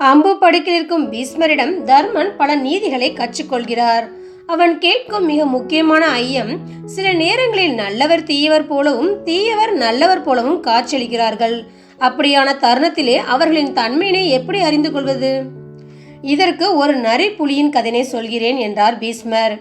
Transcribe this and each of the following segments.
அம்பு படுக்கில் இருக்கும் பீஸ்மரிடம் தர்மன் பல நீதிகளை கற்றுக்கொள்கிறார். அவன் கேட்கும் மிக முக்கியமான ஐயம் சில நேரங்களில் நல்லவர் தீயவர் போலவும் தீயவர் நல்லவர் போலவும் காட்சியளிக்கிறார்கள். அப்படியான தருணத்திலே அவர்களின் தன்மையினை எப்படி அறிந்து கொள்வது? இதற்கு ஒரு நரி புலியின் கதைனை சொல்கிறேன் என்றார் பீஸ்மர்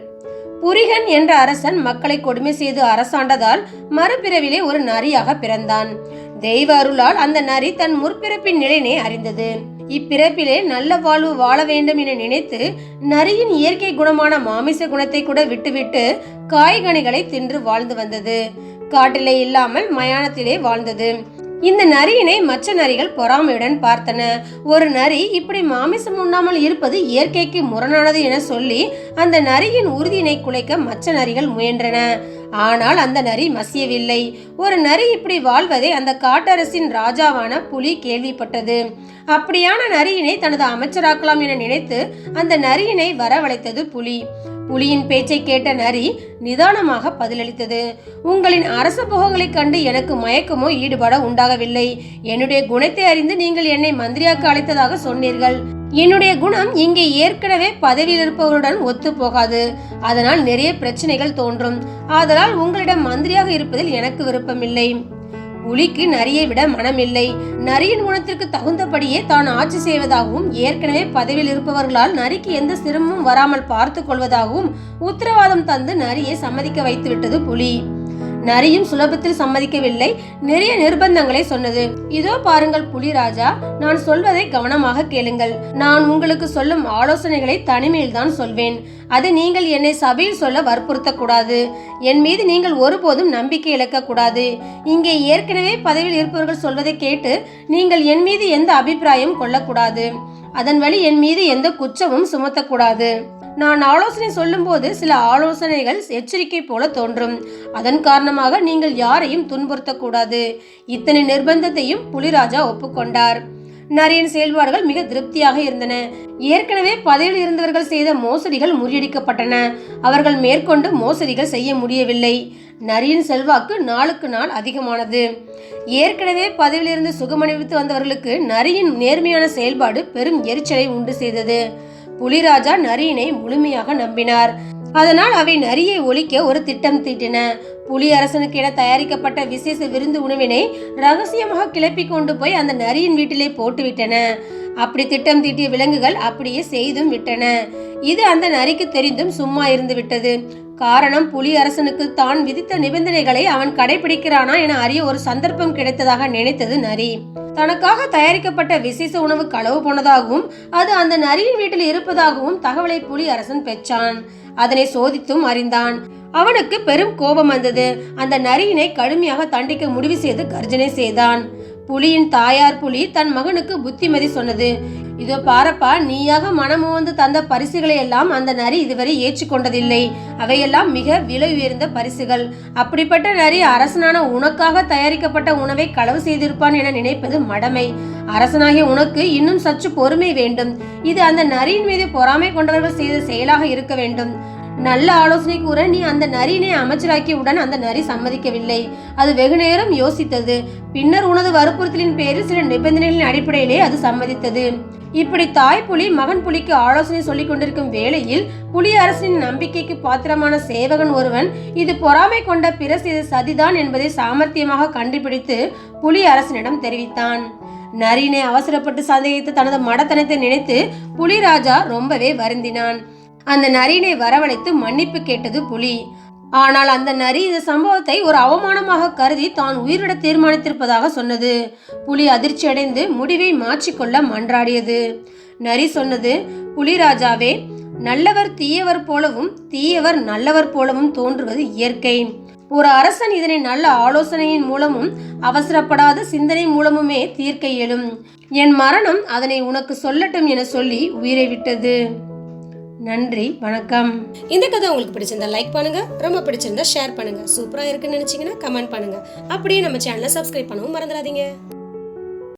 புரிகன் என்ற அரசன் மக்களை கொடுமை செய்து அரசாண்டதால் மறுபிறவிலே ஒரு நரியாக பிறந்தான். தெய்வ அருளால் அந்த நரி தன் முற்பிறப்பின் நிலையினை அறிந்தது. இப்பிறப்பிலே நல்ல வாழ்வு வாழ வேண்டும் என நினைத்து நரியின் இயற்கை குணமான மாமிச குணத்தை கூட விட்டுவிட்டு காய்கனிகளை தின்று வாழ்ந்து வந்தது. காட்டிலே இல்லாமல் மயானத்திலே வாழ்ந்தது. இந்த நரியினை மற்ற நரிகள் பொறாமையுடன் பார்த்தன. ஒரு நரி இப்படி மாமிசம் உண்ணாமல் இருப்பது இயற்கைக்கு முரணானது என சொல்லி அந்த நரியின் உறுதியினை குலைக்க மற்ற நரிகள் முயன்றன. ஆனால் அந்த நரி மசியவில்லை. ஒரு நரி இப்படி வாழ்வதை அந்த காட்டரசின் ராஜாவான புலி கேள்விப்பட்டது. அப்படியான நரியினை தனது அமைச்சராக்கலாம் என நினைத்து அந்த நரியினை வரவழைத்தது புலி. புலியின் பேச்சை கேட்ட நரி நிதானமாக பதிலளித்தது. உங்களின் அரச போகங்களைக் கண்டு எனக்கு மயக்கமோ ஈடுபாடோ உண்டாகவில்லை. என்னுடைய குணத்தை அறிந்து நீங்கள் என்னை மந்திரியாக்க அழைத்ததாக சொன்னீர்கள். என்னுடைய குணம் இங்கே ஏற்கனவே பதவியில் இருப்பவருடன் ஒத்து போகாது அதனால் நிறைய பிரச்சனைகள் தோன்றும். ஆதலால் உங்களிடம் மந்திரியாக இருப்பதில் எனக்கு விருப்பமில்லை. புலிக்கு நரியை விட மனமில்லை. நரியின் குணத்திற்கு தகுந்தபடியே தான் ஆட்சி செய்வதாகவும் ஏற்கனவே பதவியில் இருப்பவர்களால் நரிக்கு எந்த சிரமமும் வராமல் பார்த்து கொள்வதாகவும் உத்தரவாதம் தந்து நரியை சம்மதிக்க வைத்துவிட்டது புலி. நரியும் சுலபத்தில் சம்மதிக்கவில்லை. நிறைய நிர்பந்தங்களை சொன்னது. இதோ பாருங்கள் புலிராஜா நான் சொல்வதை கவனமாக கேளுங்கள். நான் உங்களுக்கு சொல்லும் ஆலோசனைகளை தனிமையில் தான் சொல்வேன். அதை நீங்கள் என்னை சபையில் சொல்ல வற்புறுத்த கூடாது என் மீது நீங்கள் ஒருபோதும் நம்பிக்கை இழக்க கூடாது இங்கே ஏற்கனவே பதவியில் இருப்பவர்கள் சொல்வதை கேட்டு நீங்கள் என் மீது எந்த அபிப்பிராயம் கொள்ளக்கூடாது. அதன் வழி என் மீது எந்த குற்றமும் சுமத்தக்கூடாது. நான் ஆலோசனை சொல்லும்போது சில ஆலோசனைகள் எச்சரிக்கை போல தோன்றும். அதன் காரணமாக நீங்கள் யாரையும் துன்புறுத்தக்கூடாது. இத்தனை நிர்பந்தத்தையும் புலிராஜா ஒப்புக்கொண்டார். நரியின் செயல்பாடுகள் மிக திருப்தியாக இருந்தன. ஏற்கனவே பதவியில் இருந்தவர்கள் செய்த மோசடிகள் முறியடிக்கப்பட்டன. அவர்கள் மேற்கொண்டு மோசடிகள் செய்ய முடியவில்லை. நரியின் செல்வாக்கு நாளுக்கு நாள் அதிகமானது. ஏற்கனவே பதவியில் இருந்து சுகமணிவித்து வந்தவர்களுக்கு நரியின் நேர்மையான செயல்பாடு பெரும் எரிச்சலை உண்டு செய்தது. புலிராஜா நரியினை முழுமையாக நம்பினார். அதனால் அவை நரியை ஒழிக்க ஒரு திட்டம் தீட்டின. புலி அரசனுக்கு தயாரிக்கப்பட்ட விசேஷ விருந்து உணவினை ரகசியமாக கிளப்பி கொண்டு போய் அந்த நரியின் வீட்டிலே போட்டுவிட்டன. அப்படி திட்டம் தீட்டிய விலங்குகள் அப்படியே செய்தும் விட்டன. இது அந்த நரிக்கு தெரிந்தும் சும்மா இருந்து விட்டது. காரணம் புலி அரசனுக்கு தான் விதித்த நிபந்தனைகளை அவன் கடைபிடிக்கிறானா என அறிய ஒரு சந்தர்ப்பம் கிடைத்ததாக நினைத்தது நரி. தனக்காக தயாரிக்கப்பட்ட விசேஷ உணவு களவு போனதாகவும் அது அந்த நரியின் வீட்டில் இருப்பதாகவும் தகவலை புலி அரசன் பெற்றான். அதனை சோதித்தும் அறிந்தான். அவனுக்கு பெரும் கோபம் வந்தது. அந்த நரியினை கடுமையாக தண்டிக்க முடிவு செய்து கர்ஜனை செய்தான். புலியின் தாயார் புலி தன் மகனுக்கு புத்திமதி சொன்னது. இதோ பாரப்பா நீயாக மனமுவந்து தந்த பரிசுகளை எல்லாம் அந்த நரி இதுவரை ஏற்றுக்கொண்டதில்லை. அவையெல்லாம் மிக விலை உயர்ந்த பரிசுகள். அப்படிப்பட்ட நரி அரசனான உனக்காக தயாரிக்கப்பட்ட உணவை களவு செய்திருப்பான் என நினைப்பது மடமை. அரசனாகிய உனக்கு இன்னும் சற்று பொறுமை வேண்டும். இது அந்த நரியின் மீது பொறாமை கொண்டவர்கள் செய்த செயலாக இருக்க வேண்டும். நல்ல ஆலோசனை கூற நீ அந்த நரியினை அமைச்சராக்கியவுடன் அந்த நரி சம்மதிக்கவில்லை. அது வெகு நேரம் யோசித்தது. பின்னர் உனது வற்புறுத்தலின் பேரில் சில நிபந்தனைகளின் அடிப்படையிலே அது சம்மதித்தது. இப்படி தாய் புலி மகன் புலிக்கு ஆலோசனை சொல்லிக் கொண்டிருக்கும் வேளையில் புலி அரசின் நம்பிக்கைக்கு பாத்திரமான சேவகன் ஒருவன் இது பொறாமை கொண்ட பிற செய்த சதிதான் என்பதை சாமர்த்தியமாக கண்டுபிடித்து புலி அரசனிடம் தெரிவித்தான். நரினை அவசரப்பட்டு சந்தேகித்து தனது மடத்தனத்தை நினைத்து புலிராஜா ரொம்பவே வருந்தினான். அந்த நரியினை வரவழைத்து மன்னிப்பு கேட்டது புலி. ஆனால் அந்த நரி இந்த சம்பவத்தை ஒரு அவமானமாக கருதி தான் உயிரிட தீர்மானித்திருப்பதாக சொன்னது. புலி அதிர்ச்சி அடைந்து முடிவை மாற்றிக்கொள்ள மன்றாடியது. நரி சொன்னது புலிராஜாவே நல்லவர் தீயவர் போலவும் தீயவர் நல்லவர் போலவும் தோன்றுவது இயற்கை. ஒரு அரசன் இதனை நல்ல ஆலோசனையின் மூலமும் அவசரப்படாத சிந்தனை மூலமுமே தீர்க்க இயலும். என் மரணம் அதனை உனக்கு சொல்லட்டும் என சொல்லி உயிரை விட்டது. நன்றி வணக்கம். இந்த கதை உங்களுக்கு பிடிச்சிருந்தா லைக் பண்ணுங்க ரொம்ப பிடிச்சிருந்தா ஷேர் பண்ணுங்க. சூப்பரா இருக்குன்னு நினைச்சீங்கன்னா கமெண்ட் பண்ணுங்க. அப்படியே நம்ம சேனலை சப்ஸ்கிரைப் பண்ணவும் மறந்துடாதீங்க.